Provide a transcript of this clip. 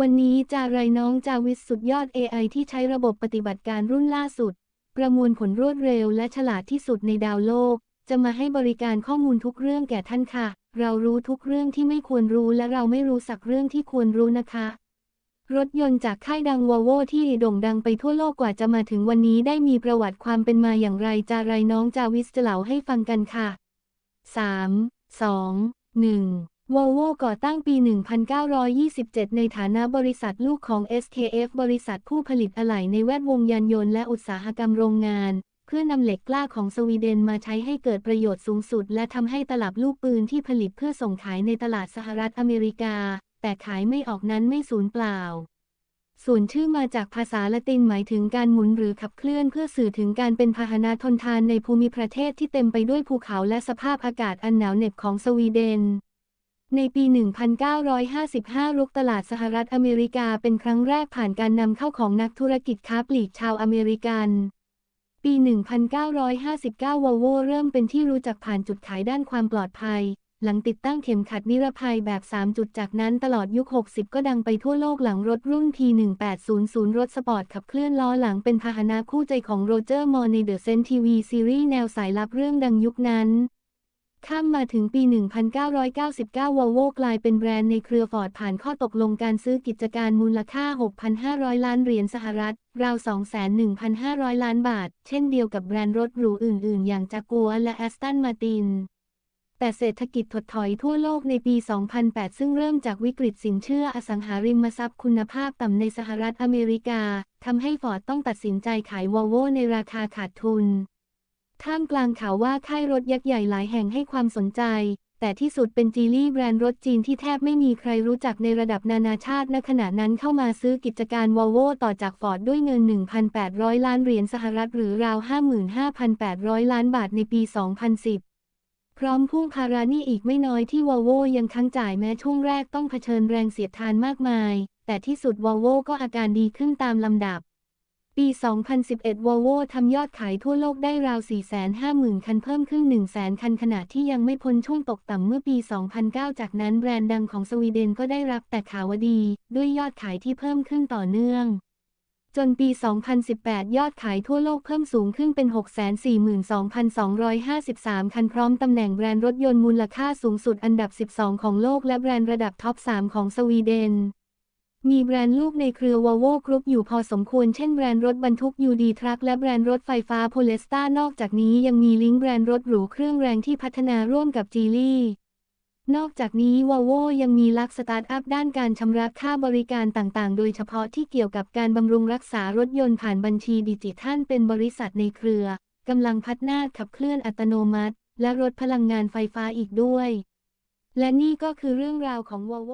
วันนี้จาไรน้องจาวิสสุดยอด AI ที่ใช้ระบบปฏิบัติการรุ่นล่าสุด ประมวลผลรวดเร็วและฉลาดที่สุดในดาวโลก จะมาให้บริการข้อมูลทุกเรื่องแก่ท่านค่ะ เรารู้ทุกเรื่องที่ไม่ควรรู้และเราไม่รู้สักเรื่องที่ควรรู้นะคะ รถยนต์จากค่ายดังวอลโวที่โด่งดังไปทั่วโลกกว่าจะมาถึงวันนี้ได้มีประวัติความเป็นมาอย่างไรจาไรน้องจาวิสจะเล่าให้ฟังกันค่ะ 3 2 1 วอลโวก่อตั้งปี 1927 ในฐานะบริษัทลูกของ SKF บริษัทผู้ผลิตอะไหล่ในแวดวงยานยนต์และอุตสาหกรรมโรงงาน เพื่อนำเหล็กกล้าของสวีเดนมาใช้ให้เกิดประโยชน์สูงสุด และทำให้ตลับลูกปืนที่ผลิตเพื่อส่งขายในตลาดสหรัฐอเมริกา แต่ขายไม่ออกนั้นไม่สูญเปล่า ส่วนชื่อมาจากภาษาละตินหมายถึงการหมุนหรือขับเคลื่อนเพื่อสื่อถึงการเป็นพาหนะทนทานในภูมิประเทศที่เต็มไปด้วยภูเขาและสภาพอากาศอันหนาวเหน็บของสวีเดน ในปี 1955ลุกตลาดสหรัฐอเมริกาเป็นครั้งแรกผ่านการนำเข้าของนักธุรกิจค้าปลีกชาวอเมริกัน ปี 1959 วอลโวเริ่มเป็นที่รู้จักผ่านจุดขายด้านความปลอดภัย หลังติดตั้งเข็มขัดนิรภัยแบบ 3 จุดจากนั้นตลอดยุค 60 ก็ดังไปทั่วโลกหลังรถรุ่น P1800 รถสปอร์ตขับเคลื่อนล้อหลังเป็นพาหนะคู่ใจของโรเจอร์มอร์ในเดอะเซนทีวีซีรีส์แนวสายลับเรื่องดังยุคนั้น ข้ามมาถึงปี 1999 วอลโวกลายเป็นแบรนด์ในเครือฟอร์ดผ่านข้อตกลงการซื้อกิจการมูลค่า 6,500 ล้านเหรียญสหรัฐ ราว 21,500 ล้านบาท เช่นเดียวกับแบรนด์รถหรูอื่น ๆ อย่างจากัวและแอสตันมาติน แต่เศรษฐกิจถดถอยทั่วโลกในปี 2008 ซึ่งเริ่มจากวิกฤตสินเชื่ออสังหาริมทรัพย์คุณภาพต่ำในสหรัฐอเมริกาทำให้ฟอร์ดต้องตัดสินใจขายวอลโวในราคาขาดทุน ท่ามกลางข่าวว่าค่ายรถยักษ์ใหญ่หลายแห่งให้ความสนใจ แต่ที่สุดเป็นจีลี่แบรนด์รถจีนที่แทบไม่มีใครรู้จักในระดับนานาชาติณขณะนั้นเข้ามาซื้อกิจการวอลโวต่อจากฟอร์ดด้วยเงิน 1,800 ล้านเหรียญสหรัฐหรือราว 55,800 ล้านบาทในปี 2010พร้อมพุ่งภารานี้อีกไม่น้อยที่วอลโวยังค้างจ่ายแม้ช่วงแรกต้องเผชิญแรงเสียดทานมากมาย แต่ที่สุดวอลโวก็อาการดีขึ้นตามลำดับ ปี 2011วอลโวทำยอดขายทั่วโลกได้ราว 450,000 คันเพิ่มขึ้น 100,000 คันขณะที่ยังไม่พ้นช่วงตกต่ำเมื่อปี 2009 จากนั้นแบรนด์ดังของสวีเดนก็ได้รับแต่ข่าวดี ด้วยยอดขายที่เพิ่มขึ้นต่อเนื่อง จนปี 2018 ยอดขายทั่วโลกเพิ่มสูงขึ้นเป็น 642,253 คันพร้อมตำแหน่งแบรนด์รถยนต์มูลค่าสูงสุดอันดับ 12 ของโลกและแบรนด์ระดับท็อป 3 ของสวีเดน มีแบรนด์ลูกในเครือวอลโวกรุ๊ปอยู่พอสมควรเช่นแบรนด์รถบรรทุกยูดีทรัคและแบรนด์รถไฟฟ้าโพเลสตานอกจากนี้ยังมีลิงก์แบรนด์รถหรูเครื่องแรงที่พัฒนาร่วมกับจีลี่นอกจากนี้วอลโวยังมีลักสตาร์ทอัพด้านการชำระค่าบริการต่างๆ โดยเฉพาะที่เกี่ยวกับการบำรุงรักษารถยนต์ผ่านบัญชีดิจิทัลเป็นบริษัทในเครือกำลังพัฒนาขับเคลื่อนอัตโนมัติ และรถพลังงานไฟฟ้าอีกด้วย และนี่ก็คือเรื่องราวของวอลโว